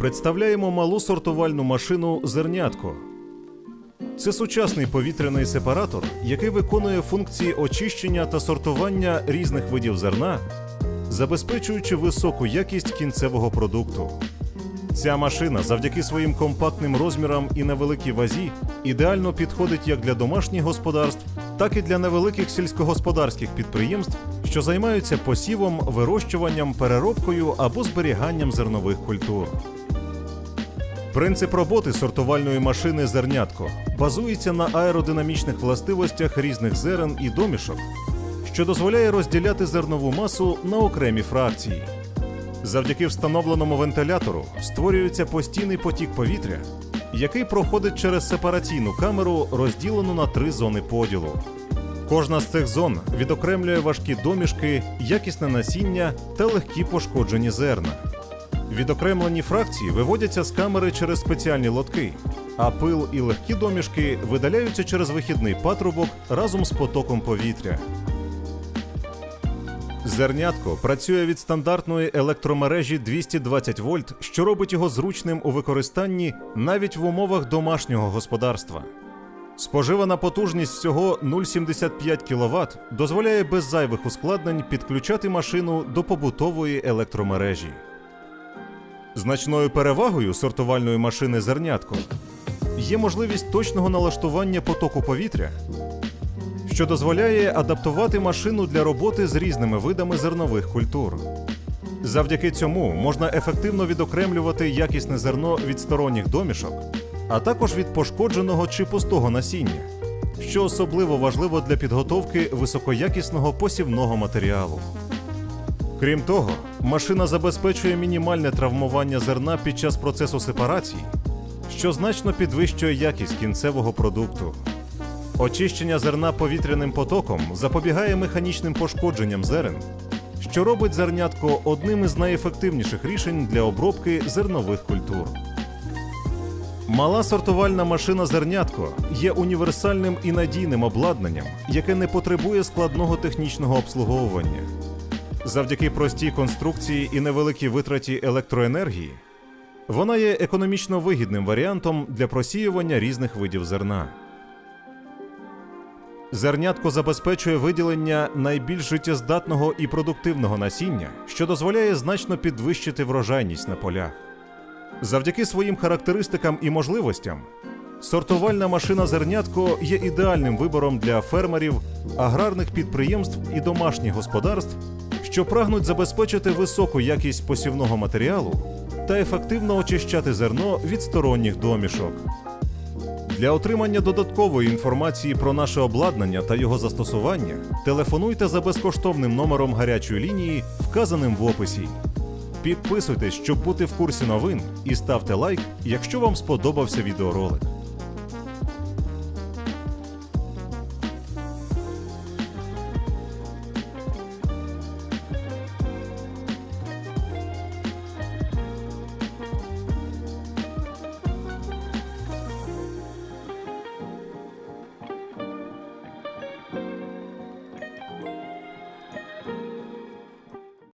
Представляємо малу сортувальну машину зернятко. Це сучасний повітряний сепаратор, який виконує функції очищення та сортування різних видів зерна, забезпечуючи високу якість кінцевого продукту. Ця машина завдяки своїм компактним розмірам і невеликій вазі ідеально підходить як для домашніх господарств, так і для невеликих сільськогосподарських підприємств, що займаються посівом, вирощуванням, переробкою або зберіганням зернових культур. Принцип роботи сортувальної машини зернятко базується на аеродинамічних властивостях різних зерен і домішок, що дозволяє розділяти зернову масу на окремі фракції. Завдяки встановленому вентилятору створюється постійний потік повітря, який проходить через сепараційну камеру, розділену на три зони поділу. Кожна з цих зон відокремлює важкі домішки, якісне насіння та легкі пошкоджені зерна. Відокремлені фракції виводяться з камери через спеціальні лотки, а пил і легкі домішки видаляються через вихідний патрубок разом з потоком повітря. Зернятко працює від стандартної електромережі 220 вольт, що робить його зручним у використанні навіть в умовах домашнього господарства. Споживана потужність всього 0,75 кВт дозволяє без зайвих ускладнень підключати машину до побутової електромережі. Значною перевагою сортувальної машини зернятко є можливість точного налаштування потоку повітря, що дозволяє адаптувати машину для роботи з різними видами зернових культур. Завдяки цьому можна ефективно відокремлювати якісне зерно від сторонніх домішок, а також від пошкодженого чи пустого насіння, що особливо важливо для підготовки високоякісного посівного матеріалу. Крім того, машина забезпечує мінімальне травмування зерна під час процесу сепарації, що значно підвищує якість кінцевого продукту. Очищення зерна повітряним потоком запобігає механічним пошкодженням зерен, що робить зернятко одним із найефективніших рішень для обробки зернових культур. Мала сортувальна машина зернятко є універсальним і надійним обладнанням, яке не потребує складного технічного обслуговування. Завдяки простій конструкції і невеликій витраті електроенергії, вона є економічно вигідним варіантом для просіювання різних видів зерна. Зернятко забезпечує виділення найбільш життєздатного і продуктивного насіння, що дозволяє значно підвищити врожайність на полях. Завдяки своїм характеристикам і можливостям, сортувальна машина зернятко є ідеальним вибором для фермерів, аграрних підприємств і домашніх господарств, що прагнуть забезпечити високу якість посівного матеріалу та ефективно очищати зерно від сторонніх домішок. Для отримання додаткової інформації про наше обладнання та його застосування телефонуйте за безкоштовним номером гарячої лінії, вказаним в описі. Підписуйтесь, щоб бути в курсі новин, і ставте лайк, якщо вам сподобався відеоролик.